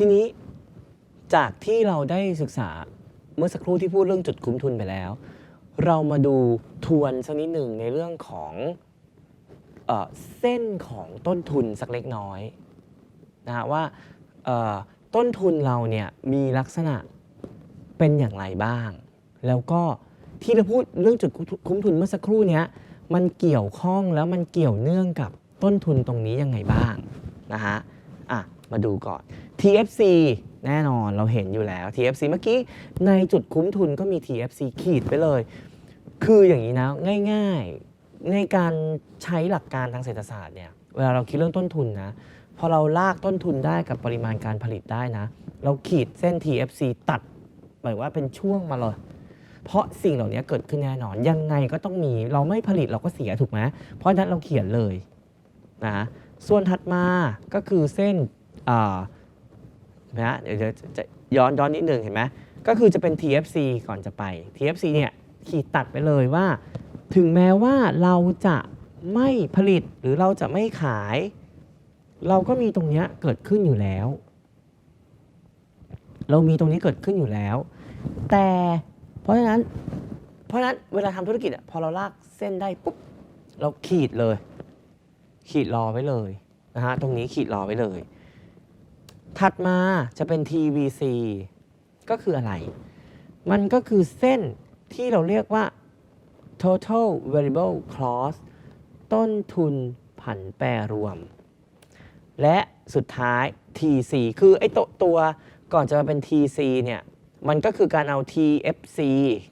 ทีนี้จากที่เราได้ศึกษาเมื่อสักครู่ที่พูดเรื่องจุดคุ้มทุนไปแล้ว เรามาดูทวนสักนิดหนึ่งในเรื่องของเออเส้นของต้นทุนสักเล็กน้อยนะฮะว่าต้นทุนเราเนี่ยมีลักษณะเป็นอย่างไรบ้าง แล้วก็ที่เราพูดเรื่องจุดคุ้มทุนเมื่อสักครู่เนี้ยมันเกี่ยวข้องแล้วมันเกี่ยวเนื่องกับต้นทุนตรงนี้ยังไงบ้างนะฮะอะมาดูก่อน TFC แน่นอนเราเห็นอยู่แล้ว TFC เมื่อกี้ในจุดคุ้มทุนก็มี TFC ขีดไปเลย คืออย่างนี้นะง่ายๆในการใช้หลักการทางเศรษฐศาสตร์เนี่ยเวลาเราคิดเรื่องต้นทุนนะพอเราลากต้นทุนได้กับปริมาณการผลิตได้นะ เราขีดเส้น TFC ตัดหมายว่าเป็นช่วงมาเลย เพราะสิ่งเหล่านี้เกิดขึ้นแน่นอน ยังไงก็ต้องมีเราไม่ผลิตเราก็เสียถูกไหมเพราะนั้นเราเขียนเลยนะส่วนถัดมาก็คือเส้นอ่า นะเดี๋ยวจะย้อนย้อนนิดนึงเห็นไหมก็คือจะเป็น TFC ก่อนจะไป TFC เนี่ยขีดตัดไปเลยว่า ถึงแม้ว่าเราจะไม่ผลิตหรือเราจะไม่ขาย เราก็มีตรงเนี้ยเกิดขึ้นอยู่แล้ว เรามีตรงนี้เกิดขึ้นอยู่แล้ว แต่เพราะฉะนั้นเพราะฉะนั้นเวลาทำธุรกิจอะพอเราลากเส้นได้ปุ๊บเราขีดเลย ขีดรอไว้เลยนะฮะตรงนี้ขีดรอไว้เลย ถัดมาจะเป็น TVC ก็คืออะไร มันก็คือเส้นที่เราเรียกว่า total variable cost ต้นทุนผันแปรรวม และสุดท้าย TC คือไอ้ตัวตัวก่อนจะมาเป็น TC เนี่ย มันก็คือการเอา TFC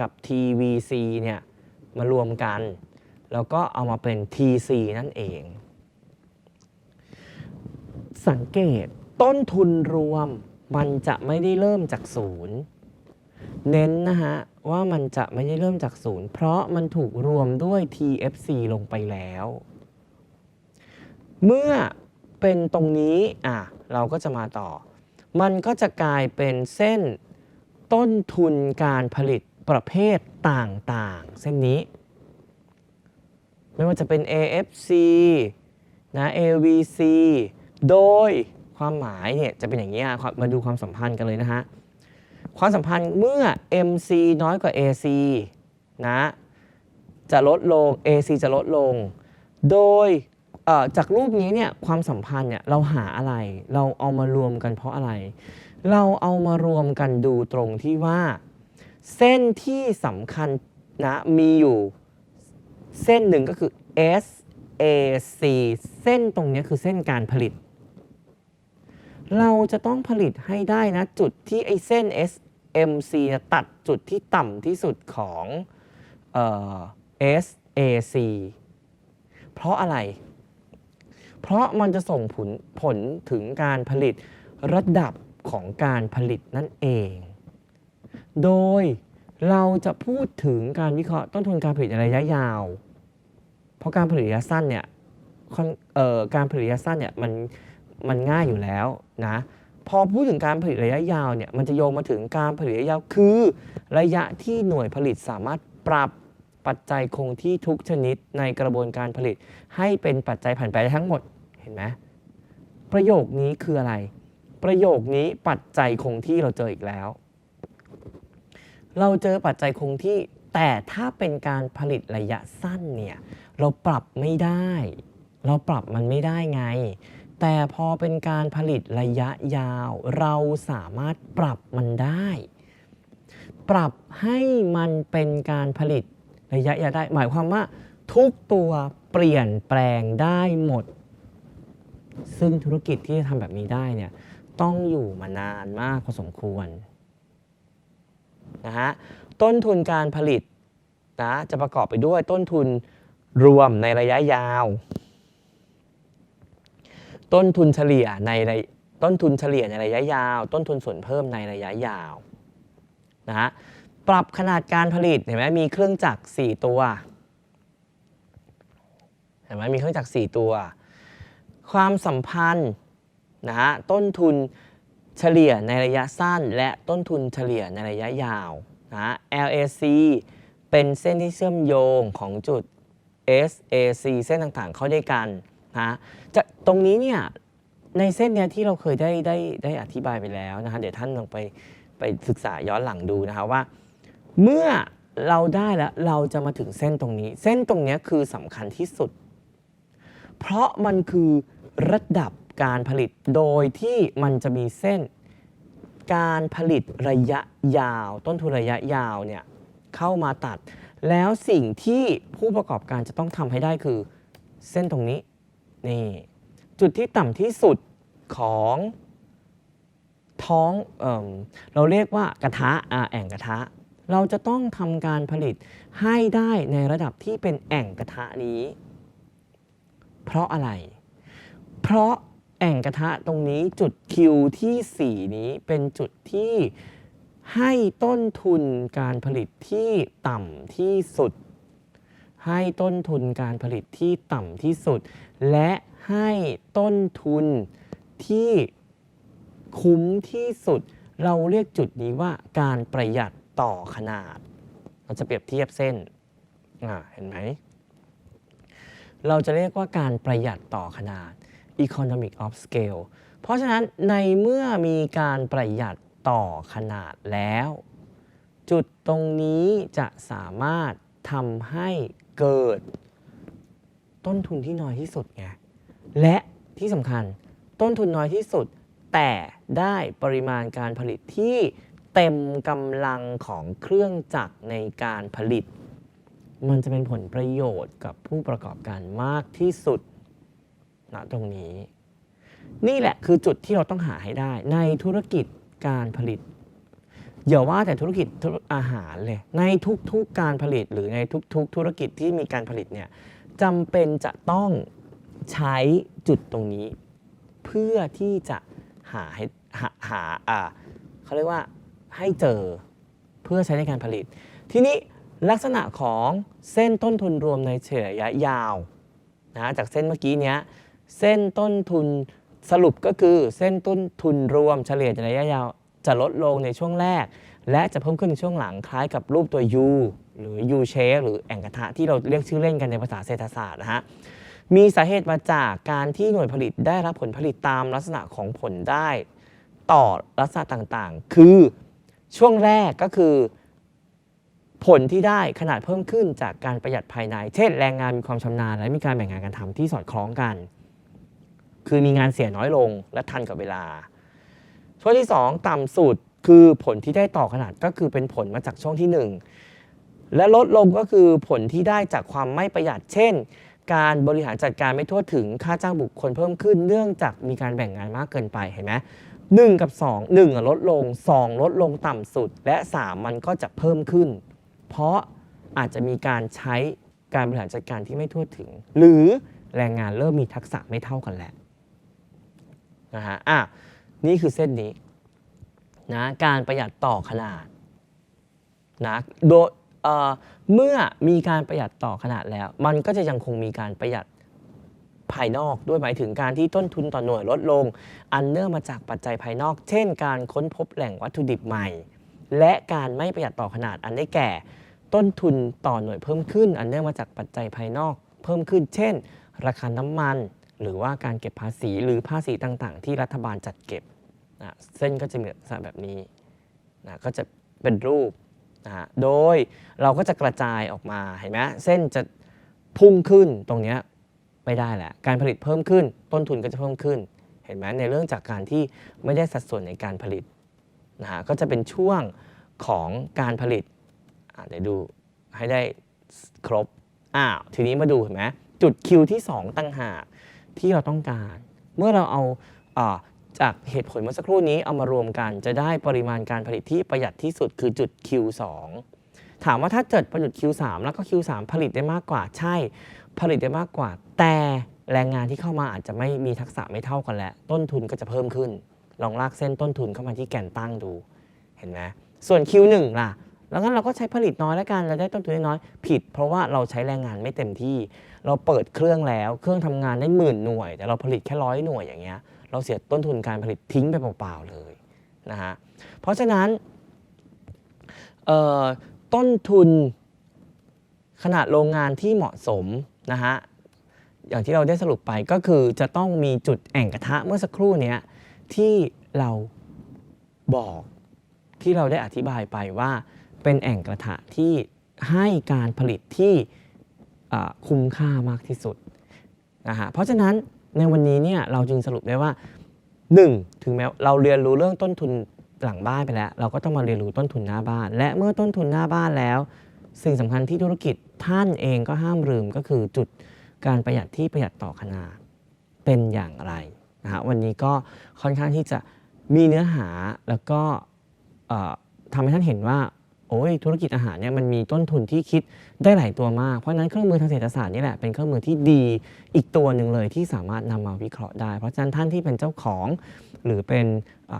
กับ TVC เนี่ยมารวมกัน แล้วก็เอามาเป็น TC นั่นเอง สังเกต ต้นทุนรวมมันจะไม่ได้เริ่มจากศูนย์เน้นนะฮะว่ามันจะไม่ได้เริ่มจากศูนย์เพราะมันถูกรวมด้วย TFC ลงไปแล้ว เมื่อเป็นตรงนี้อะเราก็จะมาต่อ มันก็จะกลายเป็นเส้นต้นทุนการผลิตประเภทต่างๆ เส้นนี้ ไม่ว่าจะเป็น AFC นะ AVC โดย ความหมายเนี่ยจะเป็นอย่างนี้มาดูความสัมพันธ์กันเลยนะฮะ ความสัมพันธ์เมื่อ MC น้อยกว่า AC นะ จะลดลง AC จะลดลง โดยจากรูปนี้เนี่ยความสัมพันธ์เนี่ยเราหาอะไร เราเอามารวมกันเพราะอะไร เราเอามารวมกันดูตรงที่ว่า เส้นที่สำคัญนะมีอยู่เส้นหนึ่งก็คือ SAC เส้นตรงนี้คือเส้นการผลิต เราจะต้องผลิตให้ได้นะ จุดที่ไอเส้น SMC เนี่ยตัดจุดที่ต่ำที่สุดของเอ่อ SAC เพราะอะไร เพราะมันจะส่งผลผลถึงการผลิตระดับของการผลิตนั่นเอง โดยเราจะพูดถึงการวิเคราะห์ต้นทุนการผลิตในระยะยาว เพราะการผลิตระยะสั้นเนี่ยการผลิตระยะสั้นเนี่ยมัน มันง่ายอยู่แล้วนะพอพูดถึงการผลิตระยะยาวเนี่ยมันจะโยงมาถึงการผลิตระยะยาวคือ ระยะที่หน่วยผลิตสามารถปรับปัจจัยคงที่ทุกชนิดในกระบวนการผลิต ให้เป็นปัจจัยผันแปรได้ทั้งหมดเห็นไหมประโยคนี้คืออะไร ประโยคนี้ปัจจัยคงที่เราเจออีกแล้ว เราเจอปัจจัยคงที่แต่ถ้าเป็นการผลิตระยะสั้นเนี่ยเราปรับไม่ได้ เราปรับมันไม่ได้ไง แต่พอเป็นการผลิตระยะยาว เราสามารถปรับมันได้ ปรับให้มันเป็นการผลิตระยะยาวได้ หมายความว่า ทุกตัวเปลี่ยนแปลงได้หมด ซึ่งธุรกิจที่จะทำแบบนี้ได้เนี่ยต้องอยู่มานานมากพอสมควรนะฮะต้นทุนการผลิตนะจะประกอบไปด้วยต้นทุนรวมในระยะยาว ต้นทุนเฉลี่ยในระต้นทุนเฉลี่ยในระยะยาว ต้นทุนส่วนเพิ่มในระยะยาวนะฮะปรับขนาดการผลิตเห็นไหมมีเครื่องจักร4ตัวเห็นไหมมีเครื่องจักร4ตัว ความสัมพันธ์นะฮะต้นทุนเฉลี่ยในระยะสั้น และต้นทุนเฉลี่ยในระยะยาวนะฮะ LAC เป็นเส้นที่เชื่อมโยงของจุด SAC เส้นต่างๆ เข้าด้วยกัน นะจะตรงนี้เนี่ยในเส้นเนี้ยที่เราเคยได้ได้ได้อธิบายไปแล้วนะคะเดี๋ยวท่านลองไปไปศึกษาย้อนหลังดูนะคะว่า เมื่อเราได้แล้วเราจะมาถึงเส้นตรงนี้ เส้นตรงเนี้ยคือสำคัญที่สุด เพราะมันคือระดับการผลิตโดยที่มันจะมีเส้น การผลิตระยะยาว ต้นทุนระยะยาวเนี่ยเข้ามาตัด แล้วสิ่งที่ผู้ประกอบการจะต้องทำให้ได้คือ เส้นตรงนี้ นี่จุดที่ต่ำที่สุดของท้องเอเราเรียกว่ากระทะอ่าแอ่งกระทะ เราจะต้องทำการผลิตให้ได้ในระดับที่เป็นแอ่งกระทะนี้ เพราะอะไร เพราะแอ่งกระทะตรงนี้จุดคิวที่ 4 นี้เป็นจุดที่ให้ต้นทุนการผลิตที่ต่ำที่สุด ให้ต้นทุนการผลิตที่ต่ำที่สุด และให้ต้นทุนที่คุ้มที่สุด เราเรียกจุดนี้ว่าการประหยัดต่อขนาด เราจะเปรียบเทียบเส้นเห็นไหม เราจะเรียกว่าการประหยัดต่อขนาด economic of scale เพราะฉะนั้นในเมื่อมีการประหยัดต่อขนาดแล้ว จุดตรงนี้จะสามารถทำให้ เกิด ต้นทุนที่น้อยที่สุดไงและที่สำคัญต้นทุนน้อยที่สุด แต่ได้ปริมาณการผลิตที่เต็มกำลังของเครื่องจักรในการผลิต มันจะเป็นผลประโยชน์กับผู้ประกอบการมากที่สุดณตรงนี้ นี่แหละคือจุดที่เราต้องหาให้ได้ในธุรกิจการผลิต อย่าว่าแต่ธุรกิจอาหารเลย ในทุกๆการผลิตหรือในทุกๆ ธุรกิจที่มีการผลิตเนี่ยจำเป็นจะต้องใช้จุดตรงนี้ เพื่อที่จะหาให้หาหาอ่าเขาเรียกว่าให้เจอเพื่อใช้ในการผลิต ทีนี้ลักษณะของเส้นต้นทุนรวมในเฉลี่ยระยะยาวนะจากเส้นเมื่อกี้เนี้ยเส้นต้นทุนสรุปก็คือเส้นต้นทุนรวมเฉลี่ยระยะยาว จะลดลงในช่วงแรก และจะเพิ่มขึ้นในช่วงหลังคล้ายกับรูปตัว U หรือ U shape หรือแอ่งกระทะที่เราเรียกชื่อเล่นกันในภาษาเศรษฐศาสตร์นะฮะมีสาเหตุมาจากการที่หน่วยผลิตได้รับผลผลิตตามลักษณะของผลได้ ต่อลักษณะต่างๆ คือช่วงแรกก็คือ ผลที่ได้ขนาดเพิ่มขึ้นจากการประหยัดภายใน เช่น แรงงานมีความชำนาญ และมีการแบ่งงานกันทำที่สอดคล้องกัน คือมีงานเสียน้อยลงและทันกับเวลา ช่วงที่ 2 ต่ำสุดคือผลที่ได้ต่อขนาดก็คือเป็นผลมาจากช่วงที่ 1 และลดลงก็คือผลที่ได้จากความไม่ประหยัด เช่น การบริหารจัดการไม่ทั่วถึงค่าจ้างบุคคลเพิ่มขึ้น เนื่องจากมีการแบ่งงานมากเกินไปเห็นไหมหนึ่งกับ 2 1อะลดลง 2 ลดลงต่ำสุด และ 3 มันก็จะเพิ่มขึ้น เพราะอาจจะมีการใช้การบริหารจัดการที่ไม่ทั่วถึง หรือแรงงานเริ่มมีทักษะไม่เท่ากันแล้วนะฮะอะ นี่คือเส้นนี้นะการประหยัดต่อขนาดนะโดยเเมื่อมีการประหยัดต่อขนาดแล้ว มันก็จะยังคงมีการประหยัดภายนอกด้วยหมายถึงการที่ต้นทุนต่อหน่วยลดลง อันเนื่องมาจากปัจจัยภายนอก เช่น การค้นพบแหล่งวัตถุดิบใหม่ และการไม่ประหยัดต่อขนาดอันได้แก่ ต้นทุนต่อหน่วยเพิ่มขึ้น อันเนื่องมาจากปัจจัยภายนอก เพิ่มขึ้น เช่น ราคาน้ำมัน หรือว่าการเก็บภาษีหรือภาษีต่างๆ ที่รัฐบาลจัดเก็บนะเส้นก็จะมีลักษณะแบบนี้นะก็จะเป็นรูปนะโดยเราก็จะกระจายออกมาเห็นไหมเส้นจะพุ่งขึ้นตรงนี้ไม่ได้แหละการผลิตเพิ่มขึ้น ต้นทุนก็จะเพิ่มขึ้น เห็นไหมในเรื่องจากการที่ไม่ได้สัดส่วนในการผลิตนะฮะก็จะเป็นช่วงของการผลิตเดี๋ยวดูให้ได้ครบอ้าวทีนี้มาดูเห็นไหมจุดคิวที่ 2 ตั้งหาก ที่เราต้องการ เมื่อเราเอาอาจากเหตุผลเมื่อสักครู่นี้เอามารวมกัน จะได้ปริมาณการผลิตที่ประหยัดที่สุดคือจุด Q2 ถามว่าถ้าเกิดประจุด Q3 แล้วก็ Q3 ผลิตได้มากกว่าใช่ ผลิตได้มากกว่า แต่แรงงานที่เข้ามาอาจจะไม่มีทักษะไม่เท่ากันแล้ว ต้นทุนก็จะเพิ่มขึ้น ลองลากเส้นต้นทุนเข้ามาที่แกนตั้งดู เห็นไหมส่วน Q1 ล่ะ แล้วงั้นเราก็ใช้ผลิตน้อยแล้วกัน เราได้ต้นทุนน้อยผิด เพราะว่าเราใช้แรงงานไม่เต็มที่ เราเปิดเครื่องแล้ว เครื่องทำงานได้หมื่นหน่วย แต่เราผลิตแค่ร้อยหน่วยอย่างเงี้ย เราเสียต้นทุนการผลิตทิ้งไปเปล่าๆเลยนะฮะ เพราะฉะนั้นต้นทุนขนาดโรงงานที่เหมาะสมนะฮะ อย่างที่เราได้สรุปไปก็คือจะต้องมีจุดแอ่งกระทะเมื่อสักครู่เนี้ยที่เราบอกที่เราได้อธิบายไปว่า เป็นแอ่งกระทะที่ให้การผลิตที่คุ้มค่ามากที่สุดนะฮะเพราะฉะนั้นในวันนี้เนี่ยเราจึงสรุปได้ว่า 1. ถึงแม้เราเรียนรู้เรื่องต้นทุนหลังบ้านไปแล้ว เราก็ต้องมาเรียนรู้ต้นทุนหน้าบ้าน และเมื่อต้นทุนหน้าบ้านแล้ว สิ่งสำคัญที่ธุรกิจท่านเองก็ห้ามลืมก็คือจุดการประหยัดที่ประหยัดต่อขนาดเป็นอย่างไรนะฮะวันนี้ก็ค่อนข้างที่จะมีเนื้อหาแล้วก็ทำให้ท่านเห็นว่า โอ้ยธุรกิจอาหารเนี่ยมันมีต้นทุนที่คิดได้หลายตัวมาก เพราะฉะนั้นเครื่องมือทางเศรษฐศาสตร์นี่แหละเป็นเครื่องมือที่ดีอีกตัวหนึ่งเลยที่สามารถนำมาวิเคราะห์ได้ เพราะฉะนั้นท่านที่เป็นเจ้าของ หรือเป็น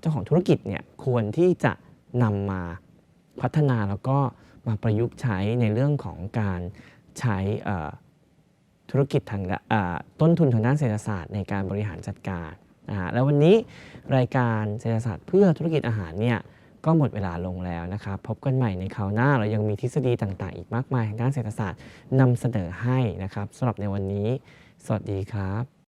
เจ้าของธุรกิจเนี่ยควรที่จะนำมาพัฒนาแล้วก็มาประยุกต์ใช้ในเรื่องของการใช้ธุรกิจทางต้นทุนทางด้านเศรษฐศาสตร์ในการบริหารจัดการนะฮะแล้ววันนี้รายการเศรษฐศาสตร์เพื่อธุรกิจอาหารเนี่ย ก็หมดเวลาลงแล้วนะครับ พบกันใหม่ในคราวหน้าเรายังมีทฤษฎีต่างๆ อีกมากมายทางด้านเศรษฐศาสตร์นำเสนอให้นะครับสำหรับในวันนี้ สวัสดีครับ